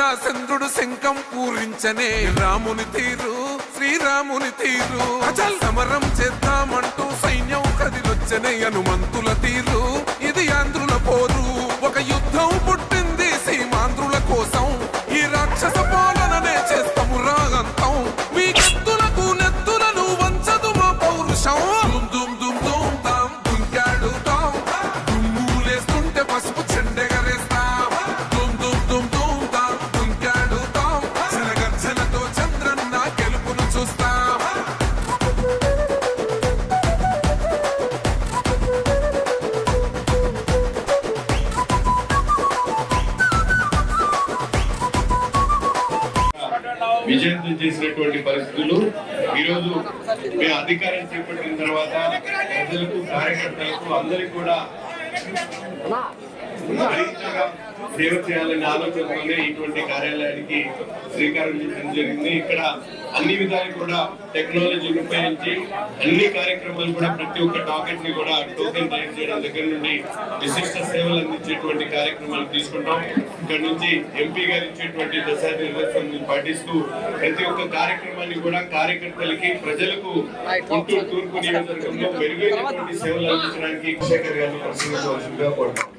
చంద్రుడు శంఖం పూరించనే. రాముని తీరు శ్రీరాముని తీరు. అచల్! సమరం చేద్దామంటూ సైన్యం కదిలొచ్చనే హనుమంతుల తీరు. ఇది ఆంధ్రుల పోరు. ఒక యుద్ధం పుట్టింది సీమాంధ్రుల కోసం. ఈ రాక్షస పాలననే చేస్తాము రాగంతం. మీ కత్తులకు నెత్తులను వంచదు మా పౌరుషం. దుమ్ దుమ్ విజయంతం చేసినటువంటి పరిస్థితులు. ఈరోజు మేము అధికారం చేపట్టిన తర్వాత ప్రజలకు కార్యకర్తలకు అందరికీ కూడా సేవ చేయాలనే ఆలోచనతోనే ఇటువంటి కార్యాలయానికి శ్రీకారం చుట్టడం జరిగింది. ఇక్కడ అన్ని విధాలు కూడా టెక్నాలజీని ఉపయోగించి అన్ని కార్యక్రమాలు కూడా ప్రతి ఒక్క టాకెట్ని కూడా టోకెన్ తయారు చేయడం దగ్గర నుండి విశిష్ట సేవలు అందించేటువంటి కార్యక్రమాలు తీసుకుంటాం. ఇక్కడ నుంచి ఎంపీ గారు ఇచ్చేటువంటి దశ నిర్వహణ పాటిస్తూ ప్రతి ఒక్క కార్యక్రమాన్ని కూడా కార్యకర్తలకి ప్రజలకు గుంటూరు తూర్పు నియోజకవర్గంలో మెరుగైనటువంటి సేవలు అందించడానికి శేఖర్ గారిని ప్రసంగించవలసిందిగా కోరుతాం.